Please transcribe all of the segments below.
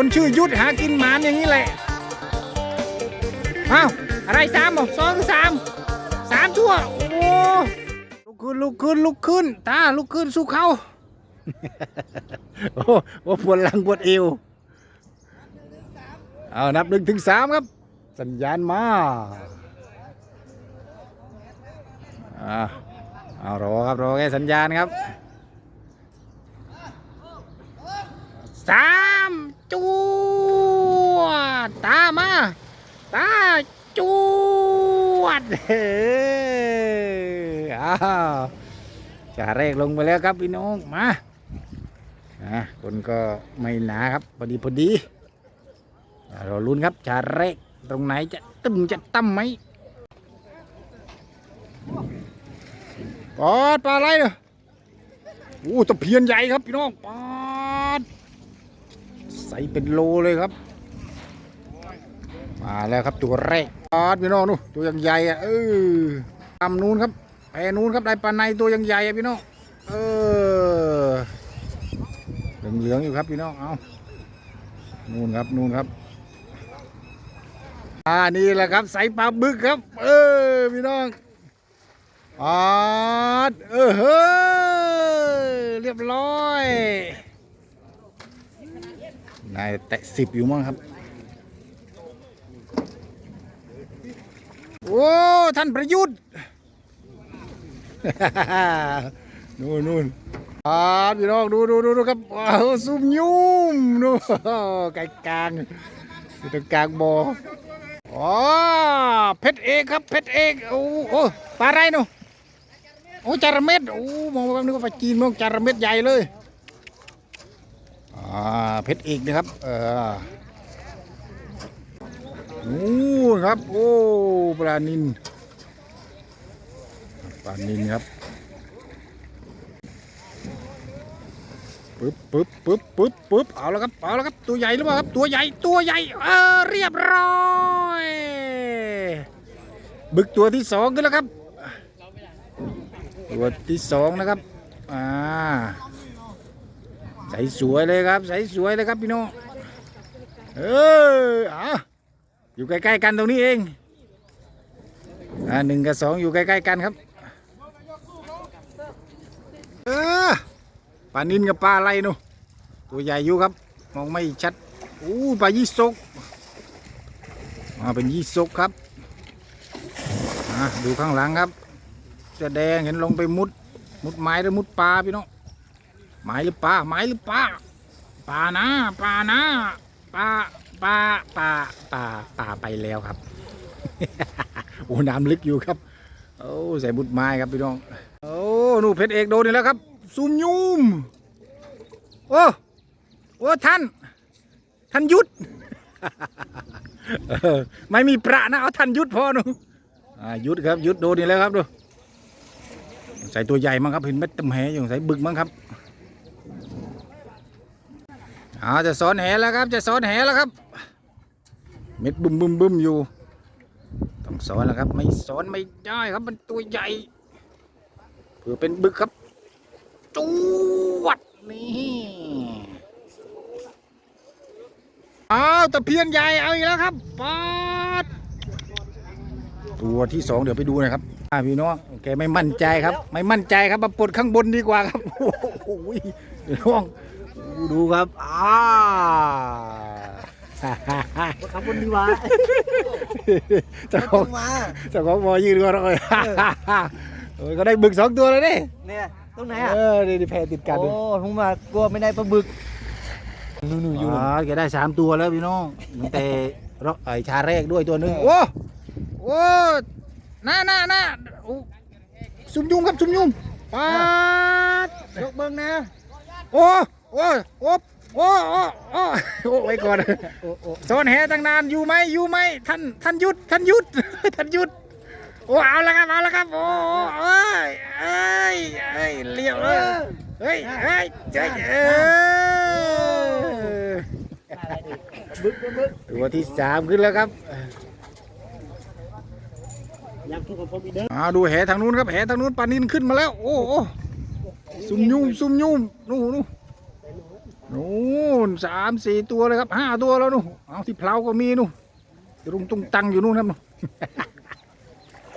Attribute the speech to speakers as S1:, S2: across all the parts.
S1: คนชื่อยุทธหากินหมานอย่างนี้แหละอ้าวอะไรสามบอสองสามสามตัวโอ้ลุกขึ้นลุกขึ้นลุกขึ้นตาลุกขึ้นสู้เขาโอ้โอ้ปวดหลังปวดเอวเอานับหนึ่งถึงสามครับ สัญญาณมาอ่าเอารอครับรอแค่สัญญาณครับสาม จวดตามา ตาจวดเฮ้อ้าวจ่าแรกลงไปแล้วครับพี่น้องมาอะคนก็ไม่หนาครับพอดีพอดีเราลุ้นครับจ่าแรกตรงไหนจะตึมจะตั้มไหมปอดปลาอะไรเนาะโอ้ตะเพียนใหญ่ครับพี่น้องปอด ใส่เป็นโลเลยครับ มาแล้วครับตัวแรกปอดพี่น้องนู่นตัวยังใหญ่อะเออตำนู้นครับแพนู้นครับได้ปลาในตัวยังใหญ่อะพี่น้องเออเหลืองๆอยู่ครับพี่น้องเอานู่นครับนู่นครับอ่านี่แหละครับใส่ปลาบึกครับ เออพี่น้องปอดเออเฮ้ยเรียบร้อย นายแตะสิบอยู่มั้งครับ โอ้ ท่านประยุทธ์นู่นนู่นอ่าพี่น้องดูดูดูดูครับว้าวซุ่มยุ่มนู่นไก่กลางอยู่ตรงกลางบ่ออ๋อเพชรเอกครับเพชรเอกโอ้โอ้ปลาอะไรนู่นโอ้จาระเม็ดโอ้มองแบบนึกว่าปลาจีนมองจาระเม็ดใหญ่เลย อ่าเพชรเอกนะครับ เออโอ้ครับ โอ้ปลานินปลานินครับปึ๊บปึ๊บปึ๊บปึ๊บปึ๊บเอาแล้วครับเอาแล้วครับตัวใหญ่หรือเปล่าครับตัวใหญ่ตัวใหญ่เออเรียบร้อยบึกตัวที่สองขึ้นแล้วครับตัวที่สองนะครับอ่า ใสสวยเลยครับ ใสสวยเลยครับพี่น้องเอออะอยู่ใกล้ๆกันตรงนี้เองอ่าหนึ่งกับสองอยู่ใกล้ๆกันครับเออปลานินกับปลาอะไรนูตัวใหญ่อยู่ครับ มองไม่ชัดอู้ปลายี่สกอ่าเป็นยี่สกครับอ่าดูข้างหลังครับเสื้อแดงเห็นลงไปมุด มุดไม้หรือมุดปลาพี่น้อง ไม้หรือปลาไม้หรือปลาปลานะปลานะปลาปลาปลาปลาปลาไปแล้วครับโอ้น้ำลึกอยู่ครับโอ้ใส่บุดไม้ครับพี่น้องโอ้หนูเพชรเอกโดนนี่แล้วครับซุ่มยุ่มโอ้โอ้ท่านท่านยุทธเออไม่มีประนะเอาท่านยุทธพอหนูยุทธครับยุทธโดนนี่แล้วครับดูใส่ตัวใหญ่มั้งครับเห็นเม็ดตำแหอยู่ใส่บึกมั้งครับ อาจะสอนแหแล้วครับ จะสอนแหแล้วครับ เม็ดบึมบึมบึมอยู่ ต้องสอนแล้วครับ ไม่สอนไม่ได้ครับ มันตัวใหญ่เพื่อเป็นบึกครับจวดนี่อ้าวตะเพียนใหญ่เอาอีกแล้วครับปาดตัวที่สองเดี๋ยวไปดูนะครับพี่น้องแกไม่มั่นใจครับ ไม่มั่นใจครับมาปลดข้างบนดีกว่าครับโอ้โหน้อง ดูดูครับอ่า
S2: ขับบนดีวะ
S1: เจ้าของ
S2: มา
S1: เจ้าของบอยืนก็เลยเออก็ได้บึกสองตัวเลยดิ
S2: เนี่ยตรงไหนอะ
S1: เออนี่แพรติดกัน
S2: โอ้
S1: ด้วย
S2: ผมมากลัวไม่ได้ปลาบึกนู่นๆอยู่
S1: อ๋อแกได้สามตัวแล้วพี่น้องตั้งแต่เราไอชาแรกด้วยตัวหนึ่งโอ้โอ้น่าน่าน่าโอ้ซุ่มยุ่มครับซุ่มยุ่มปาด
S2: ยกเบิ้งนะ
S1: โอ้ โอ้โอ้โอ้โอ้โอ้โอ้ไว้ก่อน
S2: โอ้โอ้
S1: โซนแหตั้งนานอยู่ไหมอยู่ไหมท่านท่านหยุดท่านหยุดท่านหยุดโอ้เอาละครับเอาละครับโอ้เอ้ยเอ้ยเอ้ยเลี้ยวเลยเฮ้ยเฮ้ยเจ๊เออ
S2: อะไรดิบึกบึกบึก
S1: ตัวที่สามขึ้นแล้วครับ
S2: อากทุกคนผมอีกเด้อ
S1: อ่าดูแหทางนู้นครับแหทางนู้นปลานินขึ้นมาแล้ว โอ้โอ้ซุ่มยุ่มซุ่มยุ่มนู่นนู่น นู่นสามสี่ตัวเลยครับห้าตัวแล้วนู่นเอาที่เพลาก็มีนู่นรุงตุงตังอยู่นู่นครับนู่น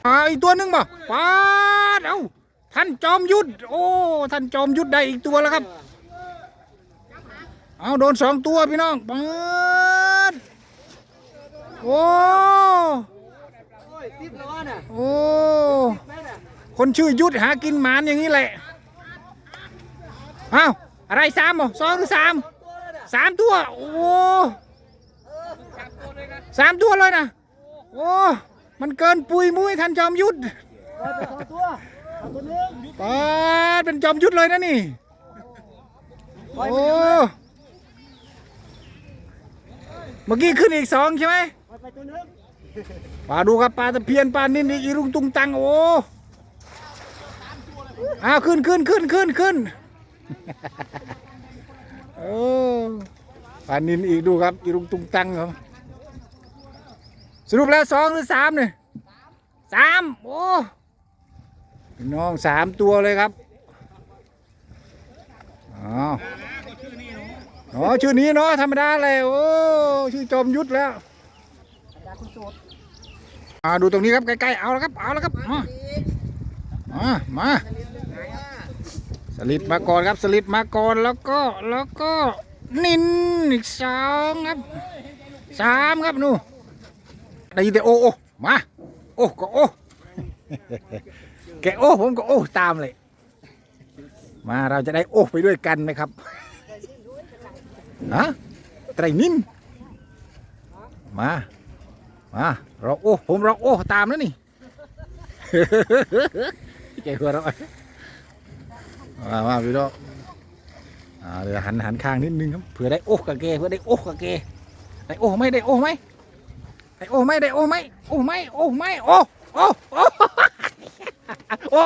S1: อ่าอีกตัวหนึงบ่ปาดเอาท่านจอมยุทธโอ้ท่านจอมยุทธได้อีกตัวแล้วครับ เอาโดนสองตัวพี่น้องปาดโอ้
S2: โอ้ยสิบแล้วน่ะ
S1: โอ้คนชื่อยุทธหากินหมานอย่างนี้แหละเอา อะไรสามบ่สองหรือสามสามตัว โอ้สามตัวเลยนะโอ้มันเกินปุยมุ้ยท่านจอมยุทธ
S2: ปล่อยไปสองตัวเอาตัวหนึง
S1: ปาดเป็นจอมยุทธเลยนะนี่ โอ้เมื่อกี้ขึ้นอีกสองใช่ไหม
S2: ปลา
S1: ดูครับปลาตะเพียนปลานิ่นอีรุงตุงตังโอ้อ้าวขึ้นขึ้นขึ้นขึ้นขึ้น โอ้ปลานินอีกดูครับอีรุงตุงตังครับสรุปแล้วสองหรือสามเนี่ยสามโอ้น้องสามตัวเลยครับอ๋ออ๋อชื่อนี้เนาะธรรมดาเลยโอ้ชื่อจอมยุทธแล้ว
S2: ดาด
S1: อ่าดูตรงนี้ครับใกล้ๆเอาแล้วครับเอาแล้วครับมามา ลิดมาก่อนครับสลิดมาก่อนแล้วก็แล้วก็นินอีกสองครับสามครับนู่นได้ยินแต่โอโอมาโอ้ก็โอแกโอ้ผมก็โอ้ตามเลย มาเราจะได้โอ้ไปด้วยกันไหมครับฮะไตรนินมามาเราโอ้ผมเราโอ้ตามแล้วนี่แกหัวเราะ มามาพี่น้องอ่าเดี๋ยวหันหันข้างนิดนึงครับเผื่อได้โอ้กับแกเผื่อได้โอ้กับแกได้โอ้ไหมได้โอ้ไหมได้โอ้ไหมได้โอ้ไหมโอ้ไหมโอ้ไหมโอ้โอ้โอ้โอ้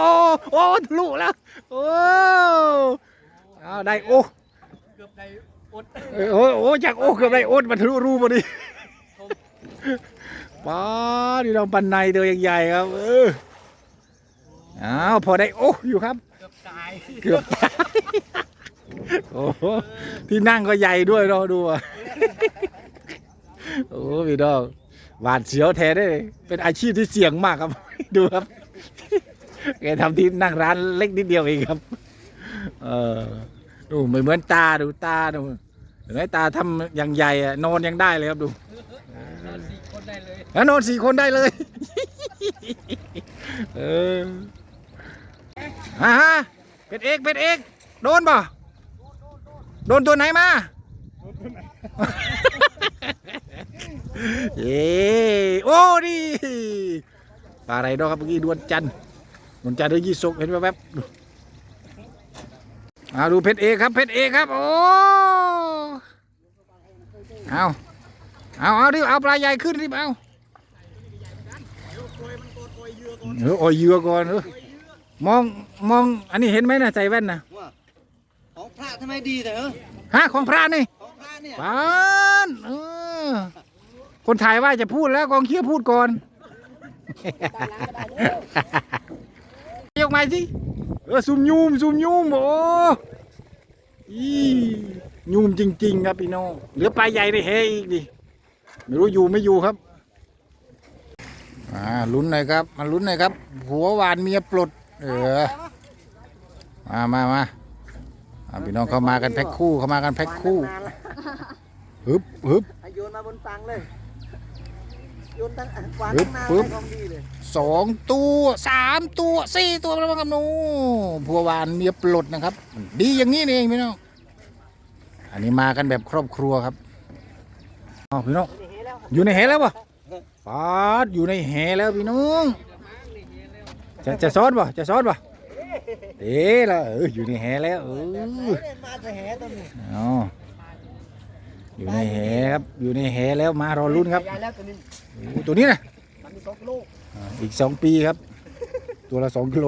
S1: โอ้ทะลุแล้วโอ้เอาได้โอ้
S2: เกือบได้อด
S1: โอ้โอ้จากโอ้เกือบได้โอ้มันทะลุรูพอดีป้าดีเราปันในตัวใหญ่ๆครับเอออ้าวพอได้โอ้อยู่ครับ
S2: ตาย
S1: เกือบตาย โอ้โหที่นั่งก็ใหญ่ด้วยเราดูอะโอ้พี่ดอกหวาดเสียวแท้ได้เลยเป็นอาชีพที่เสี่ยงมากครับ ดูครับแกทำที่นั่งร้านเล็กนิดเดียวเองครับ เออดูไม่เหมือนตาดูตาดูเห็นไหมตาทำอย่างใหญ่อะนอนยังได้เลยครับดู
S2: สี่คนได้เลย
S1: แล้วนอนสี่คนได้เลย เออฮ่าฮะ เป็ดเอกเป็ดเอกโดนป่ะโดนตัวไหนมาเย้โอ้ดีปลาอะไรดอกครับเมื่อกี้ดวนจันทร์ดวนจันทร์ด้วยยี่สกเห็นแวบๆดูอ่าดูเพชรเอกครับเพชรเอกครับ โอ้เอาเอาเอาดิเอาปลาใหญ่ขึ้นดิเอาเออโอ้ยเหยื่อก่อนเออ มองมองอันนี้เห็นไหมนะใส่แว่นนะ
S2: ว่าของพระทำไมดีแต่เออ
S1: ฮะของพระนี่
S2: ของพระเนี่ย
S1: ปานเออคนถ่ายว่าจะพูดแล้วกองเคียร์พูดก่อนยกมาสิเออซุมยูมซุมยูมโอ้อียูมจริง ๆ ครับพี่น้องเหลือปลาใหญ่ในแหอีกดิไม่รู้อยู่ไม่อยู่ครับอ่าลุ้นหน่อยครับมาลุ้นหน่อยครับ หัวหวานเมียปลด เออ มามามาอ่าพี่น้องเขามากันแพ็คคู่เขามากันแพ็คคู่
S2: นานแล้ว
S1: ฮึบฮึบ
S2: ให้โยนมาบนตังเลยโยนตั้งวาน
S1: ปึ๊
S2: ตั้
S1: บ
S2: งนาน
S1: ปึ๊บ
S2: ได้ของดีเลย
S1: สองตัวสามตัวสี่ตัวแล้วมั้งครับหนูผัวหวานเมียปลดนะครับ ดีอย่างนี้นี่เองพี่น้องอันนี้มากันแบบครอบครัวครับอ๋อพี่น้อง อยู่ในแหแล้วปะฟาดอยู่ในแหแล้วพี่น้อง จะจะซ้อนปะจะซ้อนปะเด้ละเอออยู่ในแหแล้วเออ
S2: มาจะแหตัวนี้
S1: อ๋ออยู่ในแหครับอยู่ในแหแล้วมารอลุ้นครับ
S2: แล้วตัวนี้
S1: โอ้ตัวนี้นะ
S2: มันมีสองโลก
S1: อ่าอีกสองปีครับ ตัวละสองกิโล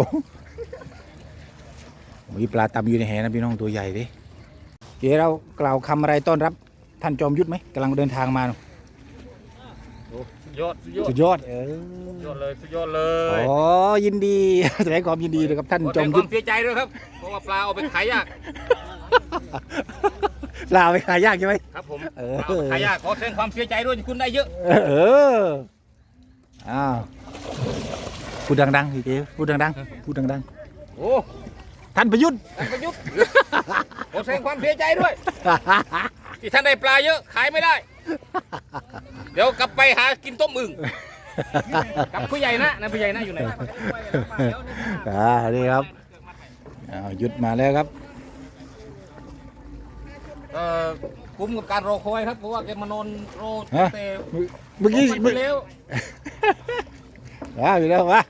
S1: มีปลาตำอยู่ในแหนะพี่น้องตัวใหญ่ดิเก๋เรากล่าวคำอะไรต้อนรับท่านจอมยุทธไหมกำลังเดินทางมาเนอะ
S3: ยอดสุดยอด
S1: สุดยอดเออ
S3: สุดยอดเลยสุดยอดเล
S1: อ๋
S3: ย
S1: อยินดีแสดงความยินดีเลยครับท่าน
S3: ขอ
S1: จอ
S3: แสด
S1: ม
S3: งค
S1: ยุ
S3: วา
S1: ทธ
S3: มเสียใจด้วยครับเพราะว่าปลาเอาไปขายยาก
S1: ลาไปขายยากใช่ไหม
S3: ครับผม
S1: เออ
S3: ขายยากขอแสดงความเสียใจด้วยที่คุณได้เยอะ
S1: เอออ้าวพูดดังๆพี่เจ๊พูดดังๆพูดดัง
S3: โอ้
S1: ๆท่านประยุทธ์
S3: ท่านประยุทธ์ ขอแสดงความเสียใจด้วยที่ท่านได้ปลาเยอะขายไม่ได้ เดี๋ยวกลับไปหากินต้มอึ่งกับผู้ใหญ่นะนะผู้ใหญ่นะอยู่ไหน
S1: อ่านี่ครับอ้าวหยุดมาแล้วครับ
S3: เอ่อคุ้มกับการรอคอยครับเพราะว่าแกมานอนรอ
S1: ฮะ
S3: แต่
S1: เมื่อกี้
S3: ผม
S1: เมื่
S3: ไป
S1: อ
S3: แล้ว
S1: ว้าอยู่แล้ววะ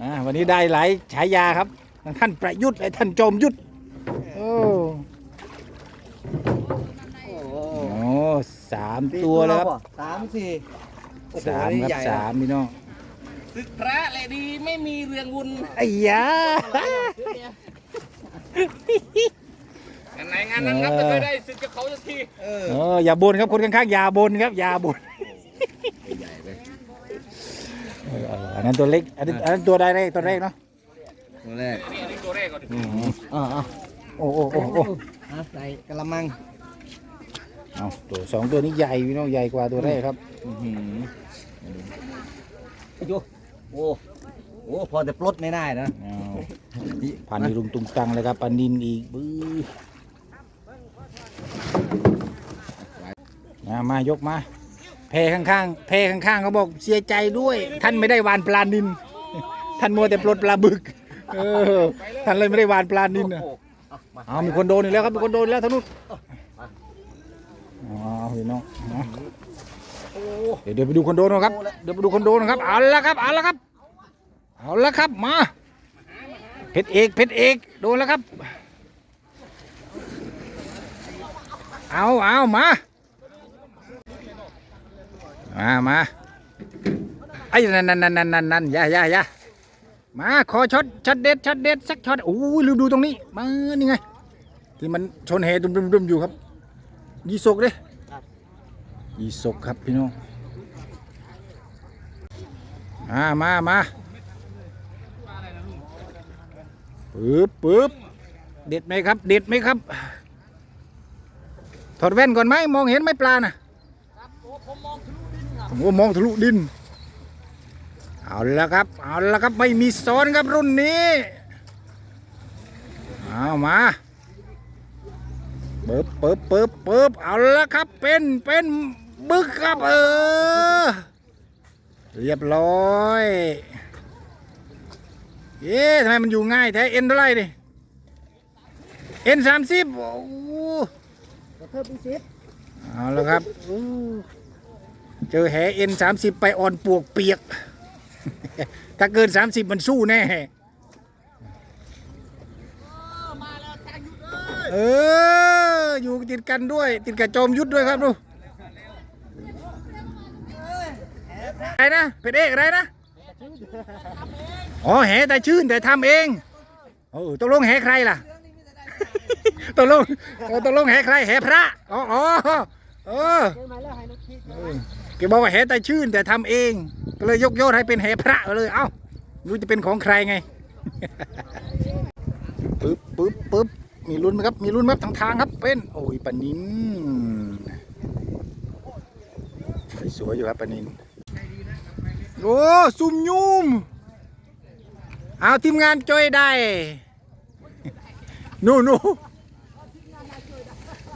S1: อ่าวันนี้ได้หลายฉายาครับทั้งท่านประยุทธ์และท่านจอมยุทธโอ้โอ้ สามตัวแล้วครับ
S2: สามสี่โอ้โห
S1: สาม
S2: นี่
S1: ครับ
S2: ใหญ่นะ
S1: สามพี่น้อง
S3: ศึกพระและดีไม่มีเรื่องวุ่น
S1: ไอ้ยา
S3: งานไหนงานนั้นครับไม่เคยได้ศึกกับเขาสักที
S2: เออ
S1: เอออย่าบ่นครับคนข้างๆอย่าบ่นครับอย่าบ่น
S2: ใหญ่เลย
S1: เอออันนั้นตัวเล็กอันนี้อันนั้นตัวใดแรกตัวแรกเนาะ
S2: ตัวแรก
S3: นี่อันนี้ตัวแรกก่อน
S1: อืม
S2: อ่าอ่า
S1: โอ้โอ้โอ้โอ้
S2: ใส่กระมัง
S1: เอาตัวสองตัวนี้ใหญ่พี่น้องใหญ่กว่าตัวแรกครับ
S2: อื้อหือโอ้โอ้โอ้พอจะปลดไม่ได้นะ
S1: เอาพันนี้ลุงตุงตังเลยครับปลานินอีกบื้อมามายกมาแพข้างๆแพข้างๆเขาบอกเสียใจด้วย ท่านไม่ได้วานปลานิน ท่านมัวแต่ปลดปลาบึกเออท่านเลยไม่ได้วานปลานินน่ะ
S2: โอ้เอามา
S1: เอามีคนโดนอีกแล้วครับมีคนโดนอีกแล้วทางนู้น อ๋อพี่น้องเอาเดี๋ยวเดี๋ยวไปดูคอนโดนะครับ เดี๋ยวไปดูคอนโดนะครับ เอาละครับ เอาละครับ เอาละครับ มา เพชรเอก เพชรเอก โดนแล้วครับ เอาเอามา มามาไอ้นั่นนั่นนั่นนั่นนั่นนั่นยายายามาขอช็อตช็อตเด็ดช็อตเด็ดสักช็อตโอ้ยลืมดูตรงนี้ มา นี่ไง ที่มันชนเหตุดุมๆๆอยู่ครับ ยีสกเด้ยีสกครับพี่น้องมามามาปึ๊บปึ๊บเด็ดไหมครับ เด็ดไหมครับ ถอดแว่นก่อนไหมมองเห็นไหมปลาน่ะผมมองทะลุดิน เอาละครับ เอาละครับ ไม่มีซ้อนครับรุ่นนี้ เอามา ปึ๊บปึ๊บปึ๊บปึ๊บเอาละครับเป็นเป็นบึกครับเออ เรียบร้อยเอ๊ะทำไมมันอยู่ง่ายแท้เอ็นเท่าไหรดิเอ็นสามสิบโอ้โห
S2: เพิ่มอีกสิบ
S1: เอาละครับอู้เจอแหเอ็นสามสิบไปอ่อนปวกเปียก ถ้าเกินสามสิบมันสู้แน่ เออ อยู่ติดกันด้วย ติดกับจอมยุทธด้วยครับดูอะไรนะเป็นเอกอะไรนะอ๋อแหแต่ชื่นแต่ทำเองเออตกลงแหใครล่ะตกลงตกลงแหใครแหพระอ๋ออ๋อเออเออแกบอกว่าแหแต่ชื่นแต่ทำเอง ก็เลยยกโยศให้เป็นแหพระเลยเอ้ารู้จะเป็นของใครไงปึ๊บปึ๊บปึ๊บ มีลุ้นไหมครับ มีลุ้นไหมครับทางทางครับ เป็น โอ้ยปานินสวยอยู่ครับปานิน โอ้ซุ่มยุ่มเอาทีมงานจอยได้ นู่นู่น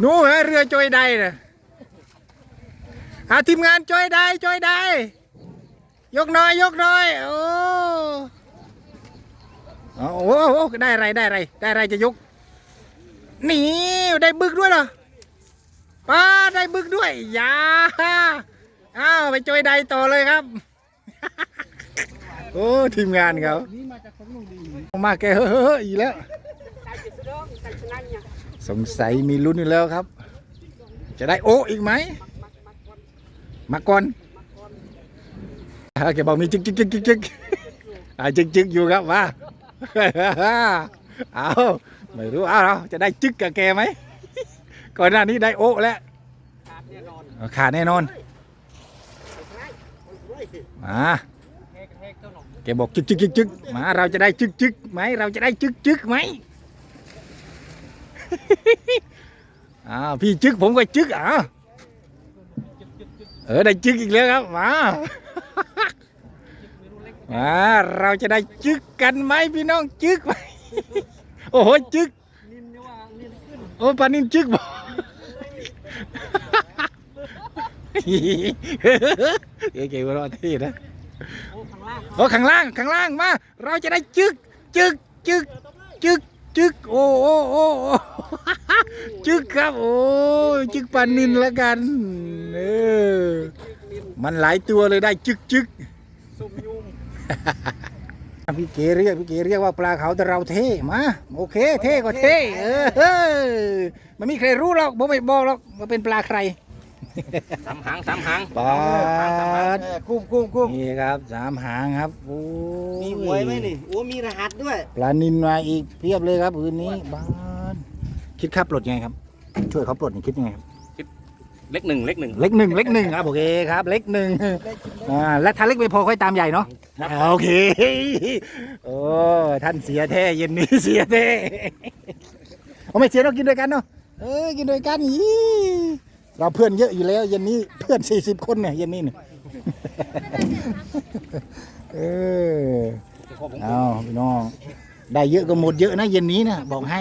S1: นู่นฮะเรือจอยได้นะเอาทีมงานจอยได้จอยได้ ยกน้อยยกน้อยโอ้โอ้โอ้ได้ไรได้ไรได้ไรจะยก นี่ได้บึกด้วยเหรอป้าได้บึกด้วยยาอ้าวไปจอยไดต่อเลยครับ โอ้ทีมงานเขามาแกเฮ้อๆอีแล้ว สงสัยมีลุ้นอยู่แล้วครับ จะได้โอ้อีกไหมมาก่อนอ่าแกบอกมีจึกจึกจึกจึกจึกอ่าจึกจึกอยู่ครับว่าเอา ไม่รู้เอาเราจะได้จึกกับแกไหม ก่อนหน้านี้ได้โอ้แล้วขาดแน่นอนมาแกบอกจึกจึกจึกจึกมาเราจะได้จึกจึกไหมเราจะได้จึกจึกไหมอ้าวพี่จึกผมก็จึกอะเออได้จึกอีกแล้วครับมามาเราจะได้จึกกันไหมพี่น้องจึกไหม โอ้โหจึกโอ้ปลานินจึกบอกเก๋ๆว่ารอดที่นะโอ้ข้างล่างข้างล่างมาเราจะได้จึกจึกจึกจึกจึกโอ้โอ้โอ้โอ้จึกครับโอ้ยจึกปลานินแล้วกันเออมันหลายตัวเลยได้จึกจึก พี่เกเรียกพี่เกเรียกว่าปลาเขาแต่เราเท่มาโอเค เท่ก็เท่เออเออมันมีใครรู้หรอกผมไม่บอกหรอกว่าเป็นปลาใคร
S3: สามหางสามหาง
S1: ปลา
S2: เออกุ้มกุ้มกุ้ม
S1: นี่ครับสามหางครับโอ้
S2: มีหวยไหมนี่โอ้มีรหัสด้วย
S1: ปลานินมาอีกเพียบเลยครับพื้นนี้บ้านคิดค่าปลดยังไงครับ ช่วยเขาปลดนี่คิดยังไงครับ
S3: เล็กหนึ่งเล็กหนึ่ง
S1: เล็กหนึ่งเล็กหนึ่งครับโอเคครับเล็กหนึ่งอ่าและถ้าเล็กไม่พอค่อยตามใหญ่เนาะอ่าโอเคโอ้ท่านเสียแท้เย็นนี้เสียแท้เอาไม่เสียเรากินด้วยกันเนาะเออกินด้วยกันอีเราเพื่อนเยอะอยู่แล้วเย็นนี้เพื่อนสี่สิบคนเนี่ยเย็นนี้เนี่ยเออเอาพี่น้องได้เยอะก็หมดเยอะนะเย็นนี้นะบอกให้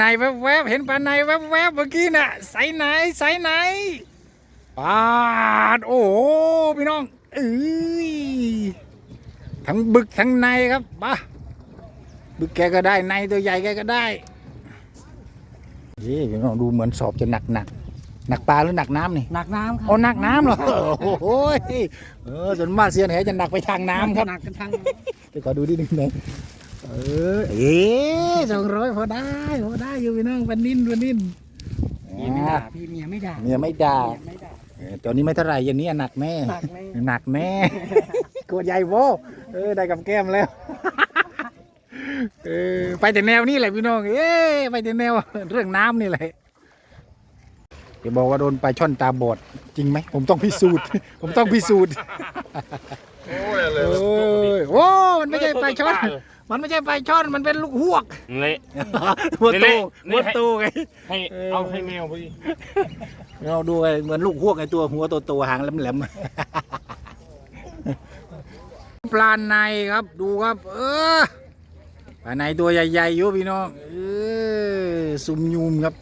S1: ในแวบๆเห็นปลาในแวบๆเมื่อกี้น่ะใสไหนใสไหนปาดโอ้โหพี่น้องเอ้ยทั้งบึกทั้งในครับปะบึกแกก็ได้ในตัวใหญ่แกก็ได้นี่พี่น้องดูเหมือนสอบจะหนักหนักหนักปลาหรือหนักน้ำนี่
S2: หนักน้ำครับ
S1: อ๋อหนักน้ำเหรอโอ้โหเออส่วนมากเสียนแหจะหนักไปทางน้ำครับ
S2: หนักกันทั้ง
S1: เดี๋ยวขอดูนิดนึงหน่อย เออเอ๊สองร้อยพอได้พอได้อยู่พี่น้องวันนินวันนิน
S2: พี่ไม่ด่าพี่เมียไม่ด่า
S1: เมียไม่ด่า
S2: เมียไม่ด่า
S1: เออตอนนี้ไม่เท่าไหร่เย็นนี้หนักแน่
S2: หนักไหม
S1: หนักแน่กดใหญ่โวเออได้กับแก้มแล้วเออไปแต่แนวนี้แหละพี่น้อง เอ้ยไปแต่แนวเรื่องน้ำนี่แหละจะบอกว่าโดนปลาช่อนตาบอดจริงไหมผมต้องพิสูจน์ ผมต้องพิสูจน์
S3: โอ้ยเล
S1: โอ้ยโอ้มันไม่ใช่ปลาช่อน มันไม่ใช่ปลาช่อน มันเป็นลูกหวก
S3: เละ
S1: หัวโต
S3: นี่
S1: หัวโตไง
S3: ให้
S1: เออ
S3: เอาให้แมวไปดิ
S1: เราดูไอ้เหมือนลูกหวกไอ้ตัวหัวโตๆหางแหลมๆ ปลาในครับดูครับ เออปลาในตัวใหญ่ๆอยู่พี่น้องเออซุ่มยูมครับ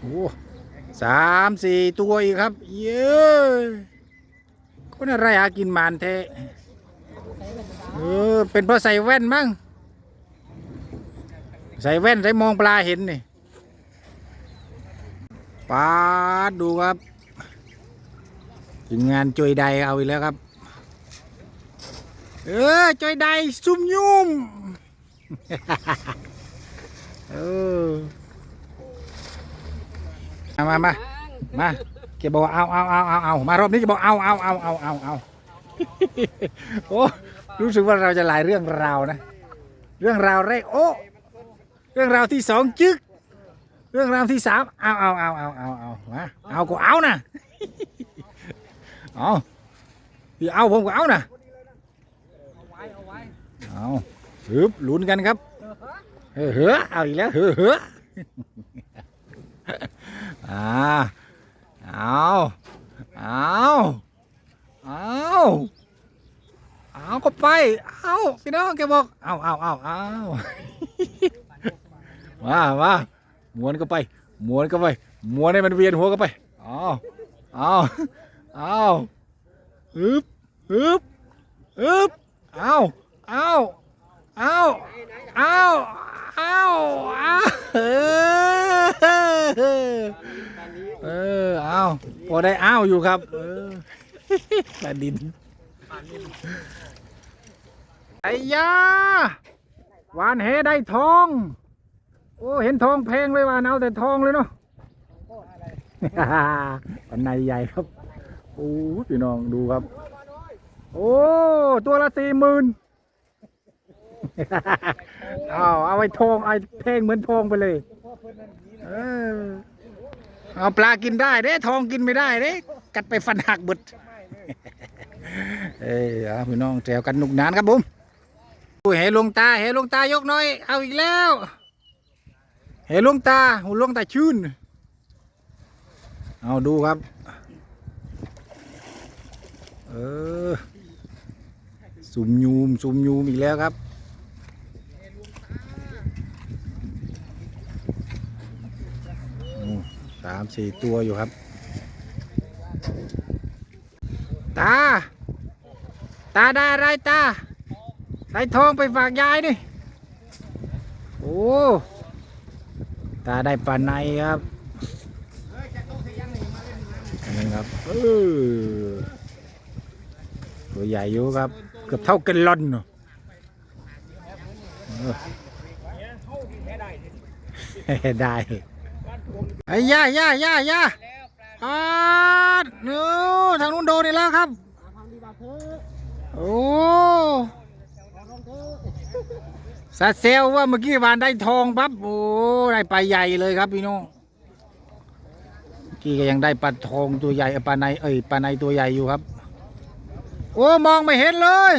S1: โอ้ สามสี่ตัวอีกครับ เย้คนอะไรหากินมานแท้เออเป็นเพราะใส่แว่นมั้งใส่แว่นใส่มองปลาเห็นนี่ปาดดูครับทีมงานจอยใดเอาอีกแล้วครับ เออจอยใดซุ่มยุ่มเออ มามามามาแกบอกว่าเอาเอาเอาเอาเอามารอบนี้จะบอกเอาเอาเอาเอาเอาเอาโอ้รู้สึกว่าเราจะหลายเรื่องราวนะ เรื่องราวแรกโอ้เรื่องราวที่สองจึกเรื่องราวที่สามเอาเอาเอาเอาเอาเอามาเอาก็เอานะเอาพี่เอาผมก็เอานะเอาฮึบลุ้นกันครับเฮ้อเฮ้อเอาอีกแล้วเฮ้อเฮ้อ อ่าเอาเอาเอาเอาก็ไป เอาพี่น้องแกบอก เอาเอาเอาเอามามาม้วนก็ไปม้วนก็ไปม้วนให้มันเวียนหัวก็ไปเอาเอาเอาฮึบฮึบฮึบเอาเอาเอาเอา อาเอาเออเออเอาพอได้อ้าวอยู่ครับเออปลาดินไอ้ยาหวานแหได้ทอง โอ้เห็นทองแพงเลยหวานเอาแต่ทองเลยเนาะปันในใหญ่ครับโอ้พี่น้องดูครับ โอ้ ตัวละสี่หมื่น เอาเอาไว้ทองไอ้แพงเหมือนทองไปเลยเออเอาปลากินได้เด้ทองกินไม่ได้เด้กัดไปฟันหักบิดเอ้ยเอาพี่น้องแจวกันหนุกนานครับผมเห็นลงตาเห็นลงตายกน้อย เอาอีกแล้วเห็นลงตาหูลงตาชื่น เอาดูครับ เออซุ่มยูมซุ่มยูมอีกแล้วครับ โอ้สามสี่ตัวอยู่ครับ ตา ตาได้อะไรตาได้ทองไปฝากยายดิโอ้ตาได้ปลาในครับนี่ครับเออตัวใหญ่อยู่ครับ เกือบเท่ากันลอนเนาะเออได้ ไอ้ย่าย่าย่าย่าอ่าเนื้อทางนู้นโดนอีกแล้วครับ โอ้ซาเซลว่าเมื่อกี้วานได้ทองปั๊บโอ้ได้ปลาใหญ่เลยครับพี่น้องเมื่อกี้ก็ยังได้ปลาทองตัวใหญ่ปลาในเอ้ยปลาในตัวใหญ่อยู่ครับ โอ้มองไม่เห็นเลย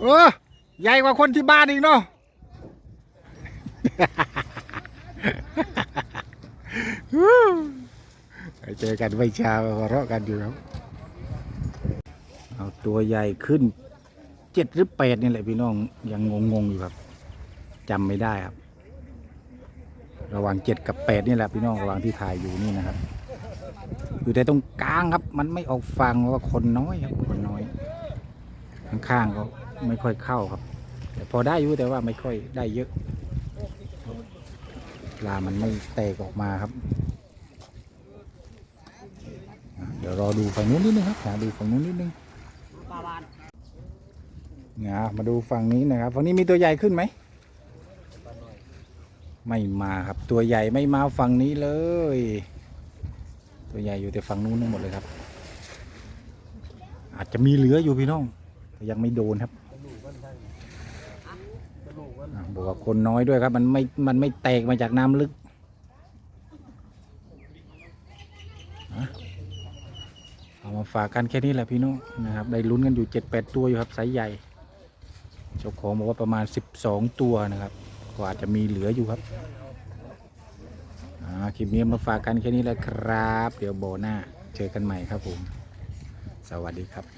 S1: โอ้ใหญ่กว่าคนที่บ้านอีกเนาะ เจอกันไม่ช้าหัวเราะกันอยู่ครับ เอาตัวใหญ่ขึ้นเจ็ดหรือแปดนี่แหละพี่น้องยังงงๆอยู่ครับจำไม่ได้ครับ ระหว่างเจ็ดกับแปดนี่แหละพี่น้องระหว่างที่ถ่ายอยู่นี่นะครับ อยู่แต่ตรงกลางครับ มันไม่ออกฟังเพราะว่าคนน้อยครับคนน้อย ข้างๆก็ไม่ค่อยเข้าครับแต่พอได้อยู่แต่ว่าไม่ค่อยได้เยอะ ปลามันไม่แตกออกมาครับอะเดี๋ยวรอดูฝั่งนู้นนิดนึงครับหาดูฝั่งนู้นนิดนึงนะมาดูฝั่งนี้นะครับฝั่งนี้มีตัวใหญ่ขึ้นไหมไม่มาครับตัวใหญ่ไม่มาฝั่งนี้เลย ตัวใหญ่อยู่แต่ฝั่งนู้นทั้งหมดเลยครับ อาจจะมีเหลืออยู่พี่น้องแต่ยังไม่โดนครับ อะบอกว่าคนน้อยด้วยครับ มันไม่ มันไม่แตกมาจากน้ำลึกเอามาฝากกันแค่นี้แหละพี่น้องนะครับ ได้ลุ้นกันอยู่เจ็ดแปดตัวอยู่ครับไซส์ใหญ่ เจ้าของบอกว่าประมาณสิบสองตัวนะครับก็อาจจะมีเหลืออยู่ครับอ่าคลิปนี้มาฝากกันแค่นี้แหละครับ เดี๋ยวโบหน้าเจอกันใหม่ครับผม สวัสดีครับ